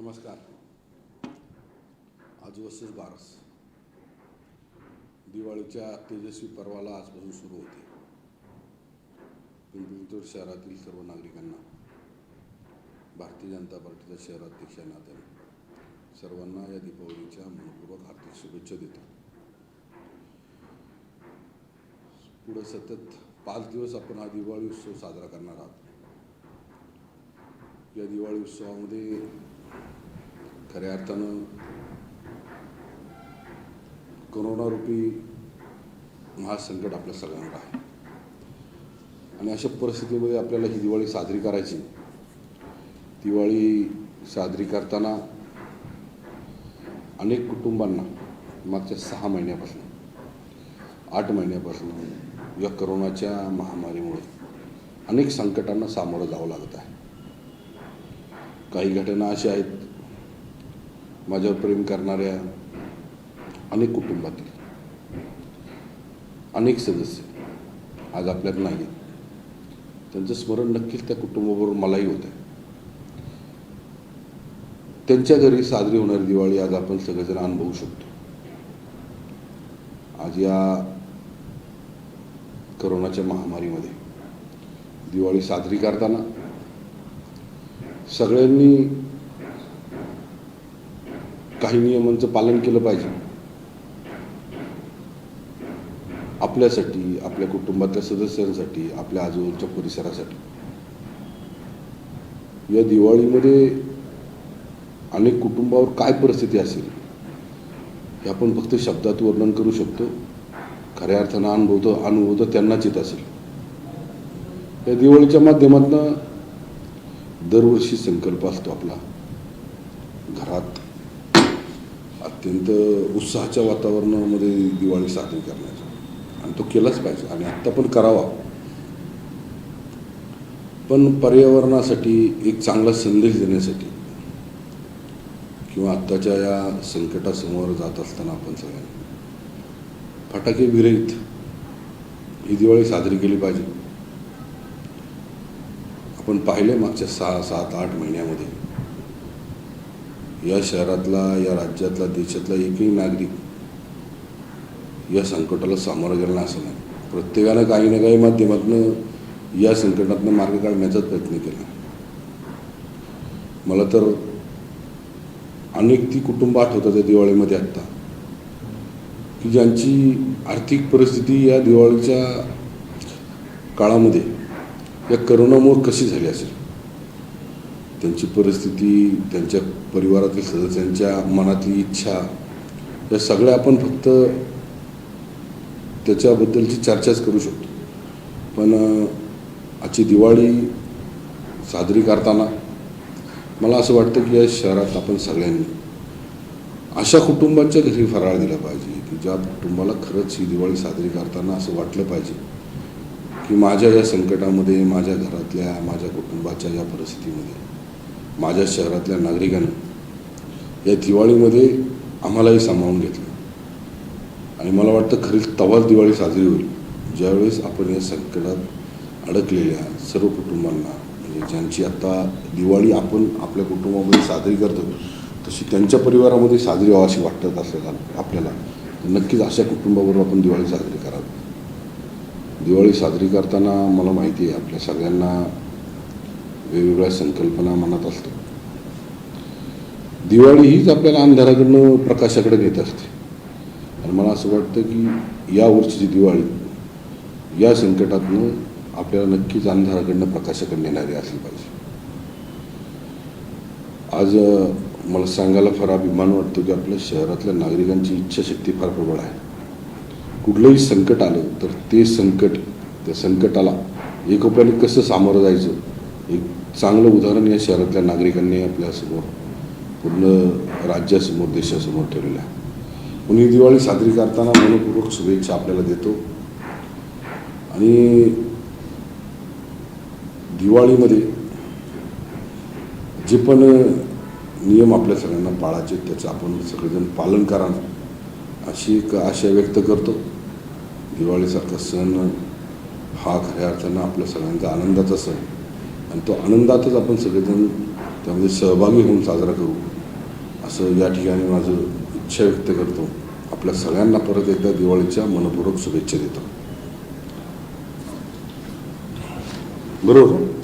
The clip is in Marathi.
नमस्कार. आज वसस बारस. दिवाळीच्या तेजस्वी पर्वाला आजपासून सुरू होते. पिंपरी शहरातील सर्व नागरिकांना भारतीय जनता पार्टीच्या शहराध्यक्ष नात्याने सर्वांना या दीपावलीच्या मनपूर्वक हार्दिक शुभेच्छा देतो. पुढे सतत पाच दिवस आपण हा दिवाळी उत्सव साजरा करणार आहोत. या दिवाळी उत्सवामध्ये खऱ्या अर्थानं करोनारूपी महासंकट आपल्या सगळ्यांना आहे. आणि अशा परिस्थितीमध्ये आपल्याला ही दिवाळी साजरी करायची. दिवाळी साजरी करताना अनेक कुटुंबांना मागच्या सहा महिन्यापासून आठ महिन्यापासून या करोनाच्या महामारीमुळे अनेक संकटांना सामोरं जावं लागत आहे. काही घटना अशा आहेत माझ्यावर प्रेम करणाऱ्या अनेक कुटुंबातील अनेक सदस्य आज आपल्यात नाही आहेत. त्यांचं स्मरण नक्कीच त्या कुटुंबाबरोबर मलाही होतं आहे त्यांच्या घरी साजरी होणारी दिवाळी आज आपण सगळेजण अनुभवू शकतो आज या करोनाच्या महामारीमध्ये दिवाळी साजरी करताना सगळ्यांनी काही नियमांचं पालन केलं पाहिजे. आपल्यासाठी आपल्या कुटुंबातल्या सदस्यांसाठी आपल्या आजूबाजूच्या परिसरासाठी. या दिवाळीमध्ये अनेक कुटुंबावर काय परिस्थिती असेल हे आपण फक्त शब्दात वर्णन करू शकतो. खऱ्या अर्थानं अनुभवतो अनुभवतं त्यांनाच येत असेल. या दिवाळीच्या माध्यमातून दरवर्षी संकल्प असतो आपला. घरात अत्यंत उत्साहाच्या वातावरणामध्ये दिवाळी साजरी करण्याचा. आणि तो केलाच पाहिजे आणि आत्ता पण करावा. पण पर्यावरणासाठी एक चांगला संदेश देण्यासाठी किंवा आत्ताच्या या संकटासमोर जात असताना आपण सगळ्यांनी फटाके विरहित ही दिवाळी साजरी केली पाहिजे. आपण पाहिले मागच्या सहा सात आठ महिन्यामध्ये. या शहरातला या राज्यातला देशातला एकही नागरिक या संकटाला सामोरं गेला असं नाही. प्रत्येकानं काही ना काही माध्यमातून या संकटातनं मार्ग काढण्याचाच प्रयत्न केला. मला तर अनेक ती कुटुंब आठवतात त्या दिवाळीमध्ये आत्ता. की ज्यांची आर्थिक परिस्थिती या दिवाळीच्या काळामध्ये या करोनामुळं कशी झाली असेल? त्यांची परिस्थिती त्यांच्या परिवारातील सदस्यांच्या मनातली इच्छा या सगळ्या आपण फक्त त्याच्याबद्दलची चर्चाच करू शकतो. पण आजची दिवाळी साजरी करताना मला असं वाटतं की या शहरात आपण सगळ्यांनी अशा कुटुंबांच्या घरी फराळ दिला पाहिजे की ज्या कुटुंबाला खरंच ही दिवाळी साजरी करताना असं वाटलं पाहिजे. की माझ्या या संकटामध्ये माझ्या घरातल्या माझ्या कुटुंबाच्या या परिस्थितीमध्ये माझ्या शहरातल्या नागरिकांनी या दिवाळीमध्ये आम्हालाही सामावून घेतलं. आणि मला वाटतं खरीच तवाच दिवाळी साजरी होईल. ज्यावेळेस आपण या संकटात अडकलेल्या सर्व कुटुंबांना म्हणजे ज्यांची आता दिवाळी आपण आपल्या कुटुंबामध्ये साजरी करतो तशी त्यांच्या परिवारामध्ये साजरी व्हावी वाटत असेल आपल्याला नक्कीच अशा कुटुंबाबरोबर आपण दिवाळी साजरी करावी. दिवाळी साजरी करताना मला माहिती आहे आपल्या सगळ्यांना वेगवेगळ्या संकल्पना मनात असतात. दिवाळी हीच आपल्याला अंधाराकडनं प्रकाशाकडे नेत असते. आणि मला असं वाटतं की या वर्षीची दिवाळी या संकटातनं आपल्याला नक्कीच अंधाराकडनं प्रकाशाकडे नेणारी असली पाहिजे. आज मला सांगायला फार अभिमान वाटतो की आपल्या शहरातल्या नागरिकांची इच्छाशक्ती फार प्रबळ आहे. कुठलंही संकट आलं तर ते संकट त्या संकटाला एकोप्याने कसं सामोरं जायचं? एक चांगलं उदाहरण या शहरातल्या नागरिकांनी आपल्यासमोर पूर्ण राज्यासमोर देशासमोर ठेवलेलं आहे. म्हणून ही दिवाळी साजरी करताना मनपूर्वक शुभेच्छा आपल्याला देतो. आणि दिवाळीमध्ये जे पण नियम आपल्या सगळ्यांना पाळायचे त्याचं आपण सगळेजण पालन करा अशी एक आशा व्यक्त करतो. दिवाळीसारखा सण हा खऱ्या अर्थानं आपल्या सगळ्यांचा आनंदाचा सण. आणि तो आनंदातच आपण सगळेजण त्यामध्ये सहभागी होऊन साजरा करू. असं या ठिकाणी माझं इच्छा व्यक्त करतो. आपल्या सगळ्यांना परत एकदा दिवाळीच्या मनपूर्वक शुभेच्छा देतो. बरोबर?